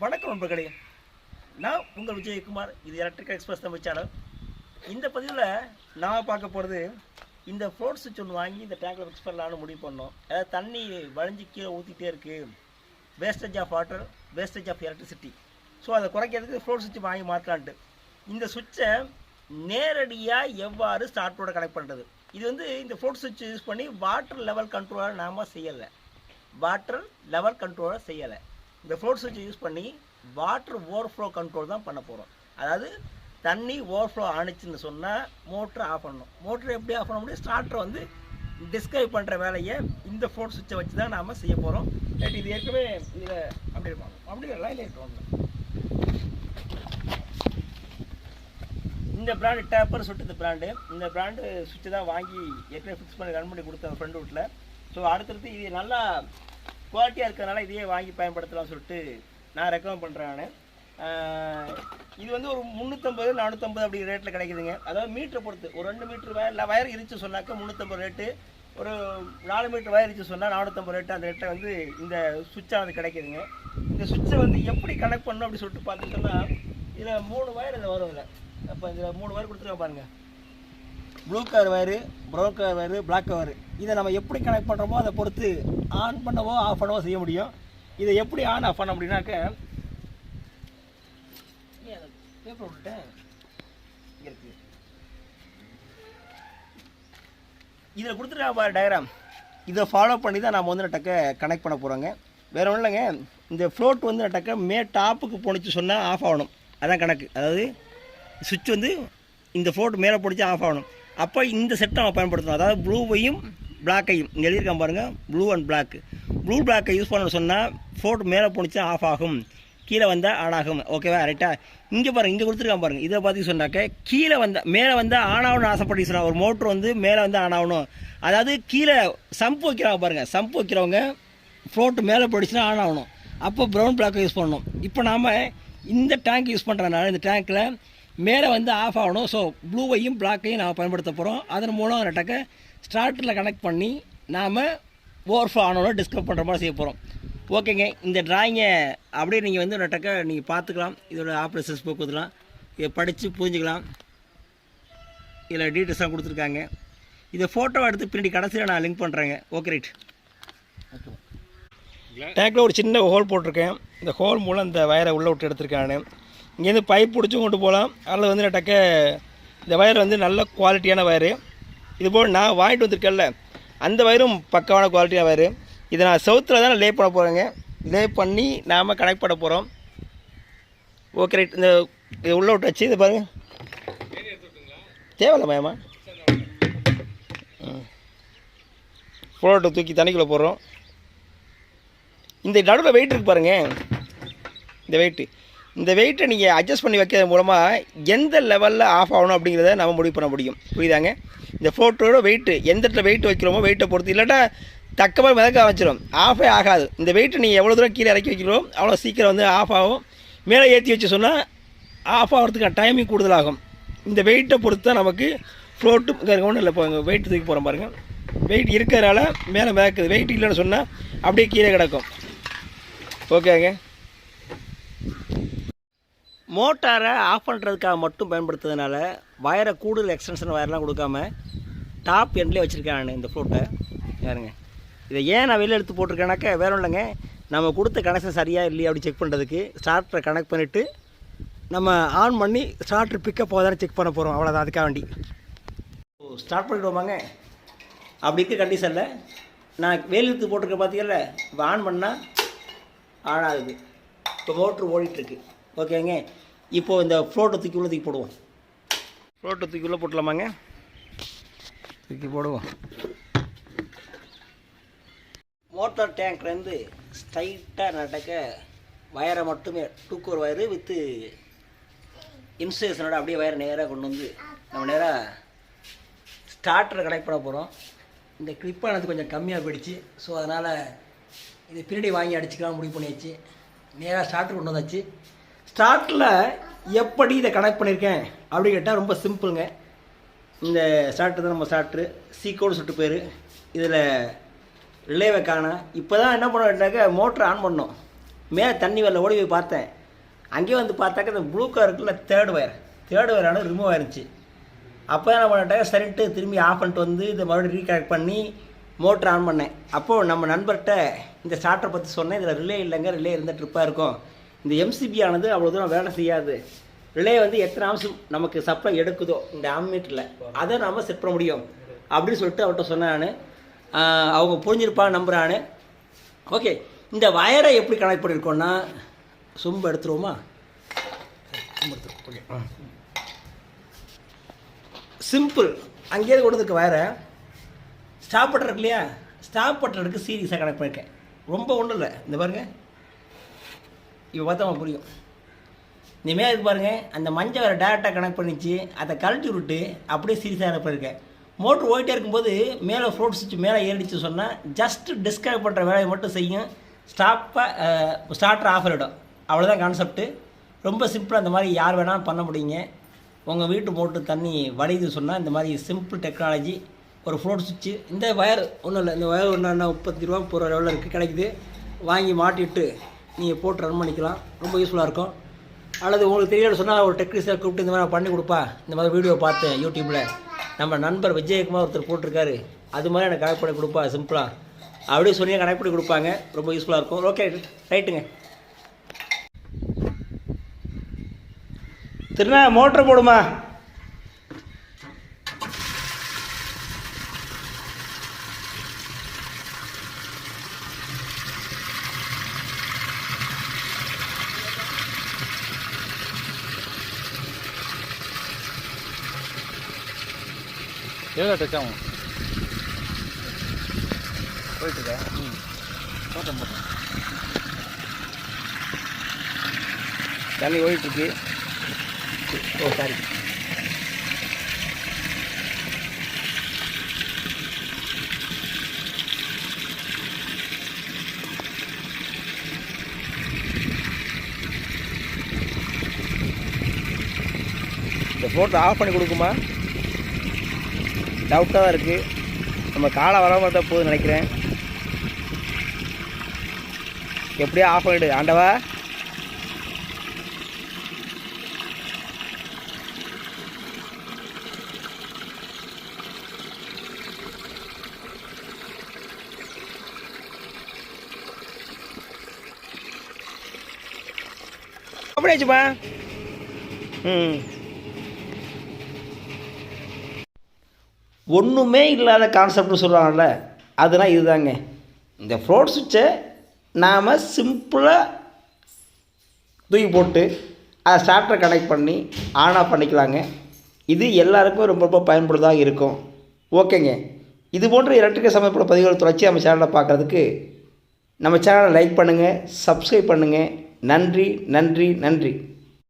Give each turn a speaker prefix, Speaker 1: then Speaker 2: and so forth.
Speaker 1: வணக்கம் நண்பர்களே. நான் உங்கள் விஜயகுமார் இது எலக்ட்ரிக்கல் எக்ஸ்பிரஸ் தமிழ் சேனல் இந்த பதிவில் நான் பார்க்க போகிறது இந்த ஃப்ளோட் சுவிட்ச் ஒன்று வாங்கி இந்த டேங்கில் ஃபிக்ஸ் பண்ணலான்னு முடிவு பண்ணோம். அதாவது தண்ணி வழிஞ்சு கீழே ஊற்றிட்டே இருக்குது wastage of water wastage of electricity so அதை குறைக்கிறதுக்கு ஃப்ளோட் சுவிட்ச் வாங்கி மாற்றலான்ட்டு இந்த சுவிட்சை நேரடியாக எவ்வாறு ஸ்டார்ட்டோட கனெக்ட் பண்ணுறது இது வந்து இந்த ஃப்ளோட் சுவிட்ச் யூஸ் பண்ணி வாட்டர் லெவல் கண்ட்ரோலாக நாம செய்யலை. வாட்டர் லெவல் கண்ட்ரோலாக செய்யலை. இந்த ஃப்ளோட் சுவிட்சை யூஸ் பண்ணி வாட்டர் ஓவர்ஃப்ளோ கண்ட்ரோல் தான் பண்ண போகிறோம் அதாவது தண்ணி ஓவர்ஃப்ளோ ஆணுச்சுன்னு சொன்னால் மோட்டரை ஆஃப் பண்ணணும். மோட்ரு எப்படி ஆஃப் பண்ண முடியும்? ஸ்டார்டரை வந்து டிஸ்கிரைப் பண்ணுற வேலையை இந்த ஃப்ளோட் சுவிட்சை வச்சு தான் நாம் செய்ய போகிறோம் பட் இது ஏற்கனவே இதில் அப்படி இருப்பாங்க அப்படி லைன் இந்த பிராண்டு டேப்பர் சுட்டு இந்த பிராண்டு இந்த பிராண்டு சுவிட்சை தான் வாங்கி ஏற்கனவே ஃபிக்ஸ் பண்ணி ரன் பண்ணி கொடுத்தேன் ஃப்ரெண்ட் வீட்டில் ஸோ அடுத்தடுத்து இது நல்லா குவாலிட்டியாக இருக்கிறதுனால இதையே வாங்கி பயன்படுத்தலாம்னு சொல்லிட்டு நான் ரெக்கமெண்ட் பண்ணுறேன் நான். இது வந்து ஒரு முந்நூற்றம்பது நானூற்றம்பது அப்படி ரேட்டில் கிடைக்குதுங்க. அதாவது மீட்டரை பொறுத்து. ஒரு ரெண்டு மீட்ரு வயர் வயர் இருந்துச்சு சொன்னாக்க முந்நூற்றம்பது ரேட்டு ஒரு நாலு மீட்டர் வயர் இருந்துச்சு சொன்னால் நானூற்றம்பது ரேட்டு அந்த ரேட்டில் வந்து இந்த சுவிட்சானது கிடைக்குதுங்க. இந்த சுவிட்சை வந்து எப்படி கனெக்ட் பண்ணணும் அப்படி சொல்லிட்டு பார்த்துட்டோம்னா இதில் மூணு வயர் இதில் வரும் இதில். அப்போ இதில் மூணு வயர் கொடுத்துருக்க பாருங்கள் blue colour wire brown colour wire black cover இதை நம்ம எப்படி கனெக்ட் பண்ணுறோமோ அதை பொறுத்து ஆன் பண்ணவோ ஆஃப் பண்ணவோ செய்ய முடியும். இதை எப்படி ஆன் ஆஃப் பண்ண அப்படின்னாக்க பேப்பர் விட்டுட்டேன் இங்க இருக்கு. இதில் கொடுத்துருக்கா பாரு டயக்ராம் இதை ஃபாலோ பண்ணி தான் நம்ம வந்து நட்டக்க கனெக்ட் பண்ண போகிறோங்க வேறு ஒன்றும் இல்லைங்க. இந்த ஃப்ளோட் வந்து நட்டக்க மே டாப்புக்கு போணுச்சு சொன்னால் ஆஃப் ஆகணும். அதான் கணக்கு. அதாவது சுவிட்ச் வந்து இந்த ஃப்ளோட் மேலே பிடிச்சி ஆஃப் ஆகணும். அப்போ இந்த செட்டை நம்ம பயன்படுத்தணும். அதாவது ப்ளூவையும் பிளாக்கையும் இங்கே எழுதியிருக்கேன் பாருங்கள் ப்ளூ அண்ட் பிளாக் ப்ளூ பிளாக்கை யூஸ் பண்ண சொன்னால் ஃபோட்டோ மேலே போணுச்சுன்னா ஆஃப் ஆகும். கீழே வந்தால் ஆன் ஆகும். ஓகேவா ரைட்டா இங்கே பாருங்கள் இங்கே கொடுத்துருக்கான் பாருங்கள் இதை பார்த்து சொன்னாக்க கீழே வந்தால் மேலே வந்தால் ஆன் ஆகணும்னு ஆசைப்பட்டு சொன்னால் ஒரு மோட்ரு வந்து மேலே வந்து ஆன் ஆகணும். அதாவது கீழே சம்ப் வைக்கிறாங்க பாருங்கள் சம்ப் வைக்கிறவங்க ஃப்ளோட்டு மேலே போயிடுச்சுன்னா ஆன் ஆகணும். அப்போ ப்ரௌன் பிளாக்கை யூஸ் பண்ணணும். இப்போ நாம் இந்த டேங்க் யூஸ் பண்ணுறதுனால இந்த டேங்க்கில் மேலே வந்து ஆஃப் ஆகணும். ஸோ ப்ளூவையும் பிளாக்கையும் நாம் பயன்படுத்த போகிறோம் அதன் மூலம் நட்டக்க ஸ்டார்டரில் கனெக்ட் பண்ணி நாம் ஓவர்ஃப்ளோ ஆனோன்னு டிஸ்கவர் பண்ணுற மாதிரி செய்ய போகிறோம் ஓகேங்க இந்த டிராயிங்கை அப்படியே நீங்கள் வந்து நட்டக்க நீங்கள் பார்த்துக்கலாம். இதோட ஆப்ரேஷன்ஸ் போக்குவரத்துலாம் இதை படித்து புரிஞ்சுக்கலாம். இதில் டீட்டெயில்ஸ்லாம் கொடுத்துருக்காங்க. இதை ஃபோட்டோ எடுத்து பின்னாடி கடைசியில் நான் லிங்க் பண்ணுறேங்க ஓகே ரைட் டேங்கில் ஒரு சின்ன ஹோல் போட்டிருக்கேன். இந்த ஹோல் மூலம் இந்த வயரை உள்ளே விட்டு எடுத்திருக்கேன் நான். இங்கேருந்து பைப் பிடிச்சும் கொண்டு போகலாம். அதில் வந்து டக்க இந்த வயர் வந்து நல்ல குவாலிட்டியான வயரு இது போல் நான் வாங்கிட்டு வந்திருக்கேன்ல அந்த வயரும் பக்கமான குவாலிட்டியான வயரு இதை நான் சவுத்தில் தான் லே பண்ண போகிறேங்க லே பண்ணி நாம் கனெக்ட் பண்ண போகிறோம் ஓகே ரைட் இந்த இது உள்ளே விட்டு வச்சு இது பாருங்க. தேவையில்ல மயமா ஃபோட்டோ தூக்கி தண்ணிக்குள்ளே போடுறோம். இந்த நடுவில் வெயிட் இருக்கு பாருங்க. இந்த வெயிட்டு இந்த வெயிட்டை நீங்கள் அட்ஜஸ்ட் பண்ணி வைக்கிறது மூலமாக எந்த லெவலில் ஆஃப் ஆகணும் அப்படிங்கிறத நம்ம முடிவு பண்ண முடியும். புரியுதாங்க? இந்த ஃபோட்டோட வெயிட்டு எந்த இடத்துல வெயிட் வைக்கிறோமோ வெயிட்டை பொறுத்து. இல்லாட்டா தக்கமாக மிதக்க ஆரம்பிச்சிடும் ஆஃபே ஆகாது. இந்த வெயிட்டை நீங்கள் எவ்வளோ தூரம் கீழே இறக்கி வைக்கிறோம் அவ்வளோ சீக்கிரம் வந்து ஆஃப் ஆகும். மேலே ஏற்றி வச்சு சொன்னால் ஆஃப் ஆகிறதுக்கான டைமிங் கூடுதலாகும். இந்த வெயிட்டை பொறுத்து தான் நமக்கு ஃப்ளோட்டு ஒன்றும் இல்லை இப்போ வெயிட் தூக்கி போகிறோம் பாருங்கள் வெயிட் இருக்கிறனால மேலே மிதக்குது. வெயிட் இல்லைன்னு சொன்னால் அப்படியே கீழே கிடக்கும். ஓகேங்க மோட்டாரை ஆஃப் பண்ணுறதுக்காக மட்டும் பயன்படுத்துறதுனால வயரை கூடுதல் எக்ஸ்டென்ஷன் வயர்லாம் கொடுக்காம டாப் எண்ட்லேயே வச்சுருக்கேன் நான் இந்த ஃப்ளோட்டை யாருங்க இதை ஏன் நான் வெளியில் எடுத்து போட்டிருக்கேனாக்கா வேற இல்லைங்க. நம்ம கொடுத்த கனெக்ஷன் சரியாக இல்லையா அப்படி செக் பண்ணுறதுக்கு ஸ்டார்டரை கனெக்ட் பண்ணிவிட்டு நம்ம ஆன் பண்ணி ஸ்டார்டர் பிக்கப் போதானே செக் பண்ண போகிறோம் அவ்வளோதான் அதுக்காக வேண்டி. ஓ ஸ்டார்ட் பண்ணிவிடுவோமாங்க அப்படி இருக்க கண்டிஷனில் நான் வேல் எடுத்து போட்டிருக்க பார்த்தீங்கல்ல இப்போ ஆன் பண்ணால் ஆன் ஆகுது. இப்போ மோட்ரு ஓடிட்டுருக்கு ஓகேங்க. இப்போது இந்த ஃப்ளோட்டை தூக்கி உள்ள தூக்கி போடுவோம். ஃப்ளோட்டை தூக்கி உள்ள போட்டலாமாங்க தூக்கி போடுவோம். மோட்டார் டேங்க்லேருந்து ஸ்ட்ரைட்டாக நடக்க வயரை மட்டுமே டூக்கோர் வயரு வித்து இன்சுலேஷனோட அப்படியே வயரை நேராக கொண்டு வந்து நம்ம நேராக ஸ்டார்டரை கனெக்ட் பண்ண போகிறோம் இந்த கிளிப்பானது கொஞ்சம் கம்மியாக போயிடுச்சு. ஸோ அதனால் இது பின்னாடி வாங்கி அடிச்சுக்கலாம் முடிவு பண்ணியாச்சு. நேராக ஸ்டார்டர் கொண்டு வந்தாச்சு. ஸ்டார்டில் எப்படி இதை கனெக்ட் பண்ணியிருக்கேன் அப்படின்னு கேட்டால் ரொம்ப சிம்பிளுங்க. இந்த ஸ்டார்ட்டு தான் நம்ம ஸ்டார்ட்ரு. சீக்கோடு சுட்டு பேர் இதில் ரிலேவை காண. இப்போ தான் என்ன பண்ணோம்னாக்க மோட்ரு ஆன் பண்ணோம். மேலே தண்ணி வரல ஓடி போய் பார்த்தேன். அங்கேயே வந்து பார்த்தாக்க இந்த ப்ளூ கலருக்குள்ள தேர்ட் ஒயர் தேர்ட் ஒயரான ரிமூவ் ஆயிருச்சு. அப்போ என்ன பண்ணிட்டாக்க சரின்ட்டு திரும்பி ஆஃப் பண்ணிட்டு வந்து இதை மறுபடியும் ரீகனெக்ட் பண்ணி மோட்டர் ஆன் பண்ணேன். அப்போது நம்ம நண்பர்கிட்ட இந்த ஸ்டார்ட்டரை பற்றி சொன்னேன். இதில் ரிலே இல்லைங்க ரிலே இருந்த ட்ரிப்பாக இருக்கும். இந்த எம்சிபி ஆனது அவ்வளோ தூரம் வேலை செய்யாது. ரிலே வந்து எத்தனை அம்சம் நமக்கு சப்ளை எடுக்குதோ இந்த ஆம்மீட்டரில் அதை நாம் செட் பண்ண முடியும். அப்படின்னு சொல்லிட்டு அவர்கிட்ட சொன்னேன் அவங்க புரிஞ்சிருப்பா நம்புகிறான்னு ஓகே இந்த வயரை எப்படி கனெக்ட் பண்ணியிருக்கோன்னா சொம்பு எடுத்துருவோமா? சிம்பிள் அங்கேயே கொண்டு வந்துருக்க வயரை. ஸ்டாப் பட்டன் இருக்கு இல்லையா? ஸ்டாப் பட்டனுக்கு சீரியஸாக கனெக்ட் பண்ணியிருக்கேன் ரொம்ப ஒன்றும் இல்லை. இந்த பாருங்க. இப்போ பார்த்தா உங்களுக்கு புரியும். இனிமேல் இது பாருங்கள் அந்த மஞ்சள் வேறு டேரெக்டாக கனெக்ட் பண்ணிச்சு அதை கழட்டி விட்டு அப்படியே சீரியஸாக இருப்பிருக்கேன் மோட்ரு ஓயிட்டே இருக்கும்போது மேலே ஃப்ரூட் சுவிட்ச் மேலே ஏறிடுச்சு சொன்னால் ஜஸ்ட் டிஸ்கனெக்ட் பண்ணுற வேலையை மட்டும் செய்யும். ஸ்டாப்பாக ஸ்டார்டர் ஆஃப் ஆகிடும் அவ்வளோதான் கான்செப்ட்டு ரொம்ப சிம்பிளாக இந்த மாதிரி யார் வேணாலும் பண்ண முடியுங்க. உங்கள் வீட்டு மோட்ரு தண்ணி வடியுது சொன்னால் இந்த மாதிரி சிம்பிள் டெக்னாலஜி ஒரு ஃப்ளோட் சுவிட்சு இந்த ஒயர் ஒன்றும் இல்லை இந்த ஒயர் ஒன்று முப்பத்தி ரூபா போகிற லெவலில் இருக்குது கிடைக்குது. வாங்கி மாட்டிட்டு நீங்கள் போட்டு ரன் பண்ணிக்கலாம். ரொம்ப யூஸ்ஃபுல்லாக இருக்கும். அல்லது உங்களுக்கு தெரியாது சொன்னால் ஒரு டெக்னீஷியன் கூப்பிட்டு இந்த மாதிரி நான் பண்ணி கொடுப்பா. இந்த மாதிரி வீடியோ பார்த்தேன் யூடியூப்பில் நம்ம நண்பர் விஜயகுமார் ஒருத்தர் போட்டிருக்காரு. அது மாதிரி எனக்கு கனெக்ட் பண்ணி கொடுப்பா சிம்பிளாக அப்படியே சொன்னீங்க கனெக்ட் பண்ணி கொடுப்பாங்க. ரொம்ப யூஸ்ஃபுல்லாக இருக்கும். ஓகே ரைட்டுங்க திருநா மோட்டர் போடுமா?
Speaker 2: எவ்வளோ டச் ஆகும்?
Speaker 1: போயிட்டு ம்.
Speaker 2: போட்டோம் போட்டோம்
Speaker 1: தண்ணி ஓடிட்டுருக்கு. ஓ சாரி இந்த ஃபோட்டோ ஆஃப் பண்ணி கொடுக்குமா? டவுட்டாக தான் இருக்குது நம்ம காலை வராமல் தான் போகுதுன்னு நினைக்கிறேன். எப்படியோ ஆஃப் பண்ணிவிடு ஆண்டவா? அப்படியாச்சுப்பா. ம். ஒன்றுமே இல்லாத கான்செப்ட்னு சொல்கிறாங்கல்ல அதெல்லாம் இதுதாங்க. இந்த ஃப்ரோட் சுவிட்சை நாம் சிம்பிளாக தூக்கி போட்டு அதை ஸ்டார்டரை கனெக்ட் பண்ணி ஆன் ஆஃப் பண்ணிக்கலாங்க. இது எல்லாருக்குமே ரொம்ப ரொம்ப பயன்படுதாக இருக்கும். ஓகேங்க. இது போன்ற எலக்ட்ரிக்கல் சம்மந்தப்பட்ட பதிவுகள் தொடர்ச்சி நம்ம சேனலை பார்க்குறதுக்கு நம்ம சேனலை லைக் பண்ணுங்கள் சப்ஸ்கிரைப் பண்ணுங்கள் நன்றி நன்றி நன்றி.